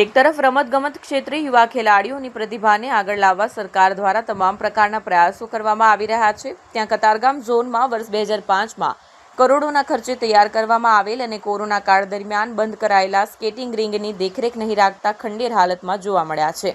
એક તરફ રમતગમત ક્ષેત્રે યુવા ખેલાડીઓની પ્રતિભાને આગળ લાવવા સરકાર દ્વારા તમામ પ્રકારના પ્રયાસો કરવામાં આવી રહ્યા છે. ત્યાં કતારગામ ઝોનમાં વર્ષ બે હજાર પાંચમાં કરોડોના ખર્ચે તૈયાર કરવામાં આવેલ અને કોરોના કાળ દરમિયાન બંધ કરાયેલા સ્કેટિંગ રિંગની દેખરેખ નહીં રાખતા ખંડેર હાલતમાં જોવા મળ્યા છે.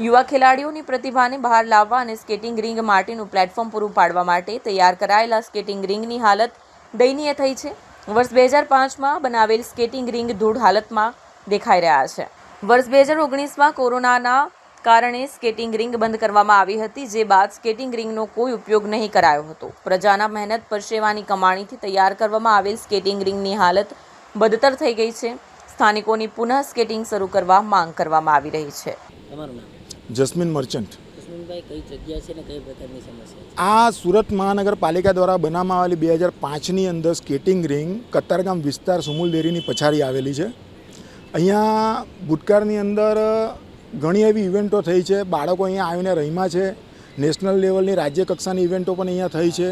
યુવા ખેલાડીઓની પ્રતિભાને બહાર લાવવા અને સ્કેટિંગ રિંગ માટેનું પ્લેટફોર્મ પૂરું પાડવા માટે તૈયાર કરાયેલા સ્કેટિંગ રિંગની હાલત દયનીય થઈ છે. વર્ષ બે હજાર પાંચમાં બનાવેલ સ્કેટિંગ રિંગ ધૂળ હાલતમાં દેખાઈ રહ્યા છે. વર્ષ બે હજાર ઓગણીસમાં કોરોનાના કારણે સ્કેટિંગ રિંગ બંધ કરવામાં આવી હતી જે બાદ સ્કેટિંગ રિંગનો કોઈ ઉપયોગ નહીં કરાયો હતો. પ્રજાના મહેનત પરસેવાની કમાણીથી તૈયાર કરવામાં આવેલ સ્કેટિંગ રિંગની હાલત બદતર થઈ ગઈ છે. સ્થાનિકોની પુનઃ સ્કેટિંગ શરૂ કરવા માંગ કરવામાં આવી રહી છે. જસ્મિન મર્ચન્ટ. કુસુમભાઈ કઈ જગ્યા છે ને કઈ પ્રકારની સમસ્યા છે? આ સુરત મહાનગરપાલિકા દ્વારા બનાવવામાં આવેલી બે હજાર પાંચની અંદર સ્કેટિંગ રિંગ કતારગામ વિસ્તાર સુમુલ ડેરીની પછાડી આવેલી છે. અહીંયા ભૂતકાળની અંદર ઘણી એવી ઇવેન્ટો થઈ છે. બાળકો અહીંયા આવીને રહીમાં છે. નેશનલ લેવલની રાજ્ય કક્ષાની ઇવેન્ટો પણ અહીંયા થઈ છે.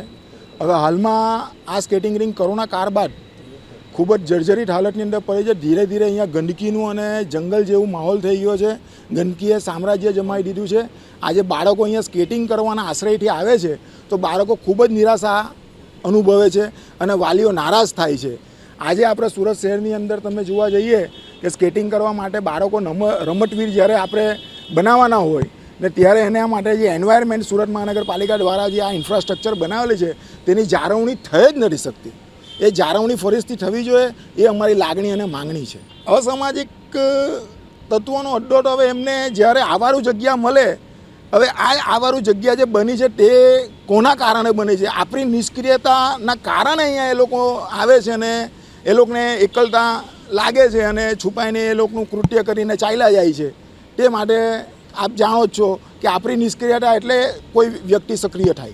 હવે હાલમાં આ સ્કેટિંગ રિંગ કોરોના કાળ બાદ ખૂબ જ જર્જરિત હાલતની અંદર પડી છે. ધીરે ધીરે અહીંયા ગંદકીનું અને જંગલ જેવું માહોલ થઈ ગયો છે. ગંદકીએ સામ્રાજ્ય જમાવી દીધું છે. આજે બાળકો અહીંયા સ્કેટિંગ કરવાના આશ્રયથી આવે છે તો બાળકો ખૂબ જ નિરાશા અનુભવે છે અને વાલીઓ નારાજ થાય છે. આજે આપણે સુરત શહેરની અંદર તમે જોવા જઈએ કે સ્કેટિંગ કરવા માટે બાળકો રમતવીર જ્યારે આપણે બનાવવાના હોય, ને ત્યારે એના માટે જે એન્વાયરમેન્ટ સુરત મહાનગરપાલિકા દ્વારા જે આ ઇન્ફ્રાસ્ટ્રક્ચર બનાવેલી છે, તેની જાળવણી થઈ જ નથી શકતી. એ જાળવણી ફરીથી થવી જોઈએ, એ અમારી લાગણી અને માંગણી છે. અસામાજિક તત્વોનો અડ્ડો તો હવે એમને જ્યારે આવારું જગ્યા મળે, હવે આ આવારું જગ્યા જે બની છે, તે કોના કારણે બની છે? આપણી નિષ્ક્રિયતાના કારણે અહીંયા એ લોકો આવે છે અને એ લોકોને એકલતા લાગે છે અને છુપાઈને એ લોકોનું કૃત્ય કરીને ચાલ્યા જાય છે. તે માટે આપ જાણો જ છો કે આપણી નિષ્ક્રિયતા એટલે કોઈ વ્યક્તિ સક્રિય થાય.